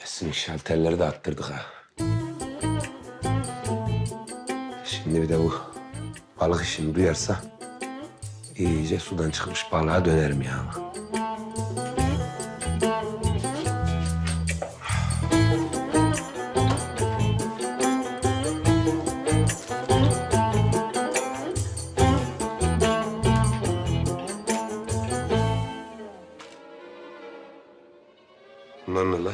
Esin şalterleri de attırdık ha. Şimdi bir de bu balık işini duyarsa iyice sudan çıkmış balığa dönerim ya. Bunlar ne la?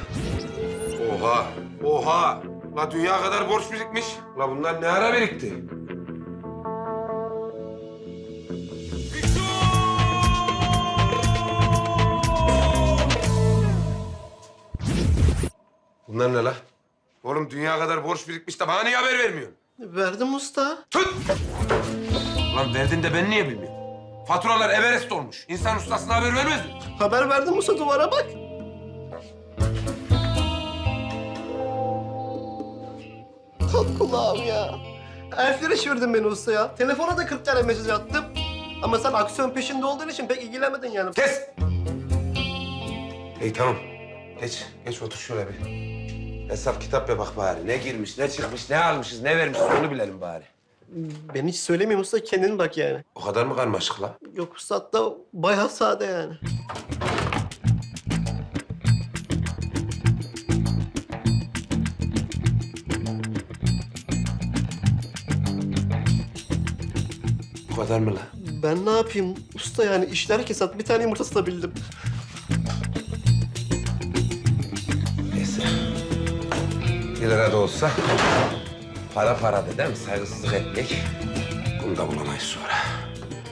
Oha! Oha! La dünya kadar borç birikmiş. La bunlar ne ara birikti? Bunlar ne la? Oğlum dünya kadar borç birikmiş de bana niye haber vermiyorsun? Verdim usta. Tut! Lan verdin de ben niye bilmiyorum? Faturalar Everest olmuş. İnsan ustasına haber vermez mi? Haber verdim usta duvara bak. Kalk kulağım ya. Elflere çevirdin beni usta ya. Telefona da 40 tane mesaj attım. Ama sen aksiyon peşinde olduğun için pek ilgilenmedin yani. Kes! İyi tamam. Geç, geç otur şöyle bir. Hesap kitap ya bak bari. Ne girmiş, ne çıkmış, ne almışız, ne vermişiz onu bilelim bari. Ben hiç söylemeyeyim usta kendin bak yani. O kadar mı karmaşık la? Yok usta hatta bayağı sade yani. O kadar mı la? Ben ne yapayım usta yani işler kesat bir tane yumurta satabildim. Neyse. Bir lira da olsa para para de değil mi? Saygısızlık etmek. Bunu da bulamayız sonra.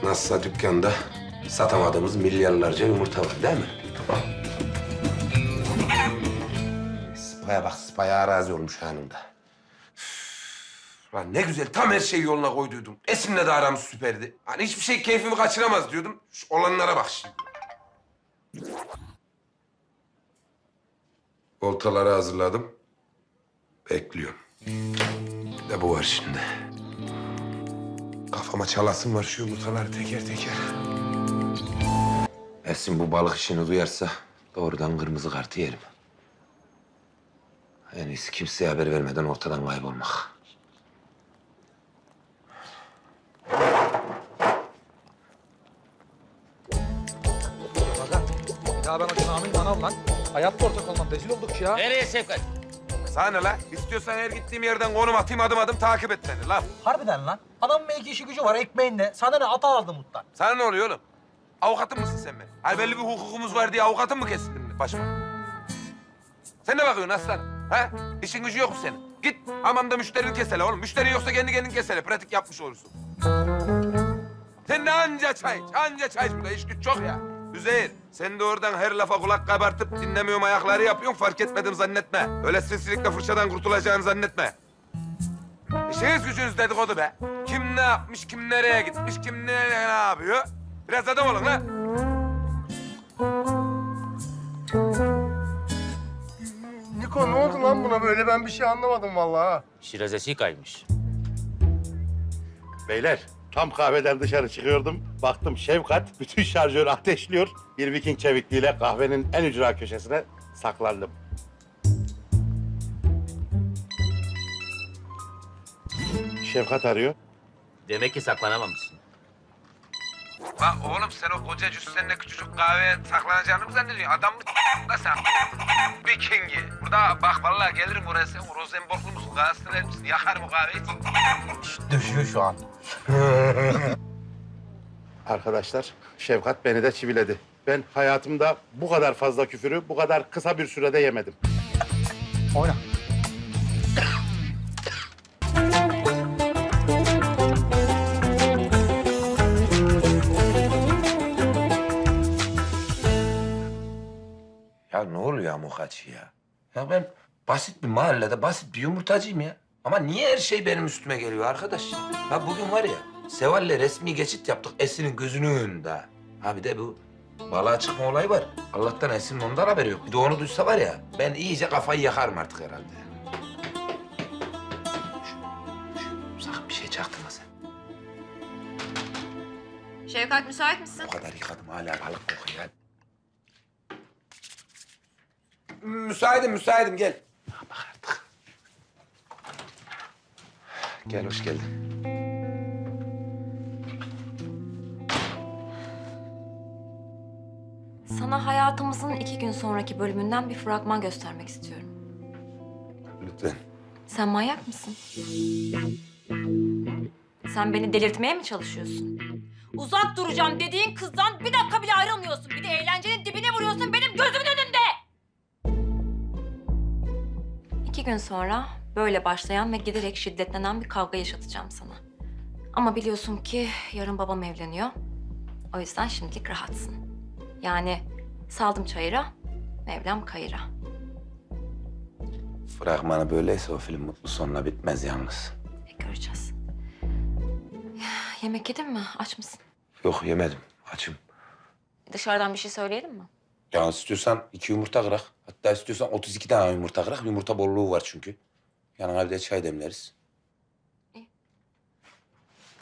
Nasılsa dükkanda satamadığımız milyarlarca yumurta var değil mi? Spaya bak, spaya arazi olmuş hanımda. Lan ne güzel, tam her şeyi yoluna koyduydum. Esin'le de aramız süperdi. Hani hiçbir şey keyfimi kaçıramaz diyordum. Şu olanlara bak şimdi. Oltaları hazırladım. Bekliyorum. Bir de bu var şimdi. Kafama çalasım var şu yumurtaları teker teker. Esin bu balık işini duyarsa doğrudan kırmızı kartı yerim. En iyisi kimseye haber vermeden ortadan kaybolmak. Ya ben o Kamil manav lan. Hayatta ortak olmam. Rezil olduk ya. Nereye Şevkat? Sana ne la? İstiyorsan her gittiğim yerden konum atayım adım adım takip et beni lan. Harbiden lan. Adamın belki işi gücü var ekmeğinde. Sana ne ata aldı mutlar. Sana ne oluyor oğlum? Avukatın mısın sen benim? Hayır belli bir hukukumuz var diye avukatın mı kesildin başıma? Sen ne bakıyorsun aslan? Ha? İşin gücü yok mu senin? Git hamamda müşterini kesele oğlum. Müşteri yoksa kendi kendin kesele. Pratik yapmış olursun. Sen ne anca çay iç, anca çay iç burada. İş güç çok ya. Üzeyir, sen de oradan her lafa kulak kabartıp dinlemiyorum ayakları yapıyorsun. Fark etmedim zannetme. Öyle sinsilikle fırçadan kurtulacağını zannetme. İşiniz gücünüz dedikodu be. Kim ne yapmış, kim nereye gitmiş, kim ne, ne yapıyor? Biraz adam olun lan. Niko ne oldu lan buna böyle ben bir şey anlamadım vallahi. ha. Şirazesi kaymış. Beyler tam kahveden dışarı çıkıyordum. Baktım Şevkat bütün şarjörü ateşliyor. Bir Viking çevikliğiyle kahvenin en ücra köşesine saklandım. Şevkat arıyor. Demek ki saklanamamışsın. Bak oğlum sen o koca cüssenle küçücük kahveye saklanacağını mı zannediyorsun? Adam mı da sen? Vikingi. Burada bak vallahi gelirim oraya sen Rosenborglu musun? Galatasaray mısın? Yakarım o kahveyi. Düşüyor şu an. Arkadaşlar Şevkat beni de çiviledi. Ben hayatımda bu kadar fazla küfürü bu kadar kısa bir sürede yemedim. Oyna. Ya ne oluyor Amokaçı ya? Ya ben basit bir mahallede basit bir yumurtacıyım ya. Ama niye her şey benim üstüme geliyor arkadaş? Ha bugün var ya Seval'le resmi geçit yaptık Esin'in gözünün önünde. Ha bir de bu balığa çıkma olayı var. Allah'tan Esin'in ondan haberi yok. Bir de onu duysa var ya ben iyice kafayı yakarım artık herhalde. Sakın bir şey çaktırma sen. Şevkat müsait misin? O kadar yıkadım hala balık kokuyor. ya. Müsaitim, müsaitim. Gel. Bak artık. Gel, hoş geldin. Sana hayatımızın iki gün sonraki bölümünden bir fragman göstermek istiyorum. Lütfen. Sen manyak mısın? Sen beni delirtmeye mi çalışıyorsun? Uzak duracağım dediğin kızdan bir dakika bile ayrılmıyorsun. Bir de eğlencenin dibine vuruyorsun benim gözümün önünde. İki gün sonra böyle başlayan ve giderek şiddetlenen bir kavga yaşatacağım sana. Ama biliyorsun ki yarın babam evleniyor. O yüzden şimdilik rahatsın. Yani saldım çayıra, Mevlam kayıra. Fragmanı böyleyse o film mutlu sonla bitmez yalnız. E, göreceğiz. Yemek yedin mi? Aç mısın? Yok yemedim, açım. Dışarıdan bir şey söyleyelim mi? Ya istiyorsan iki yumurta kırak. Hatta istiyorsan 32 tane yumurta kırak. Yumurta bolluğu var çünkü. Yanına bir de çay demleriz.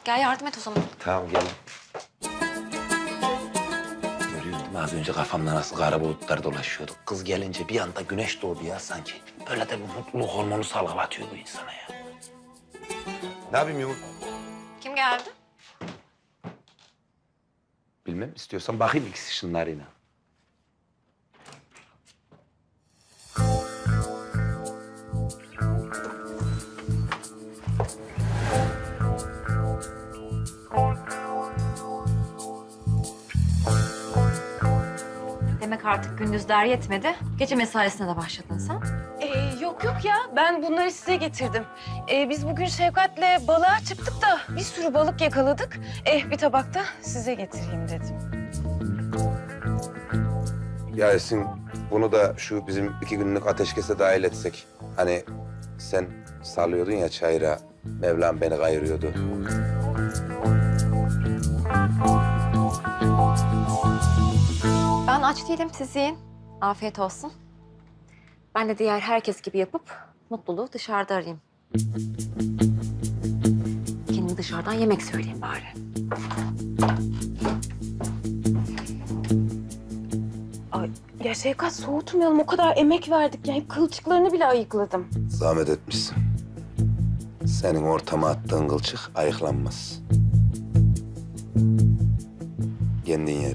Gel yardım et o zaman. Tamam gel. Mi? Az önce kafamda nasıl kara bulutlar dolaşıyordu. Kız gelince bir anda güneş doğdu ya sanki. Böyle de bir mutluluk hormonu salgılatıyor bu insana ya. Ne yapayım yumurta? Kim geldi? Bilmem istiyorsan bakayım ikisi şunlarıyla. Demek artık gündüzler yetmedi. Gece mesaisine de başladın sen. Ee, yok yok ya ben bunları size getirdim. Ee, biz bugün Şevkat'le balığa çıktık da bir sürü balık yakaladık. Eh bir tabak da size getireyim dedim. Ya Esin bunu da şu bizim iki günlük ateşkese dahil etsek. Hani sen sallıyordun ya çayıra. Mevlam beni kayırıyordu. Aç değilim siz yiyin. Afiyet olsun. Ben de diğer herkes gibi yapıp mutluluğu dışarıda arayayım. Kendim dışarıdan yemek söyleyeyim bari. Ay, ya Şevkat soğutmayalım o kadar emek verdik ya. Hep kılçıklarını bile ayıkladım. Zahmet etmişsin. Senin ortama attığın kılçık ayıklanmaz. Kendin ye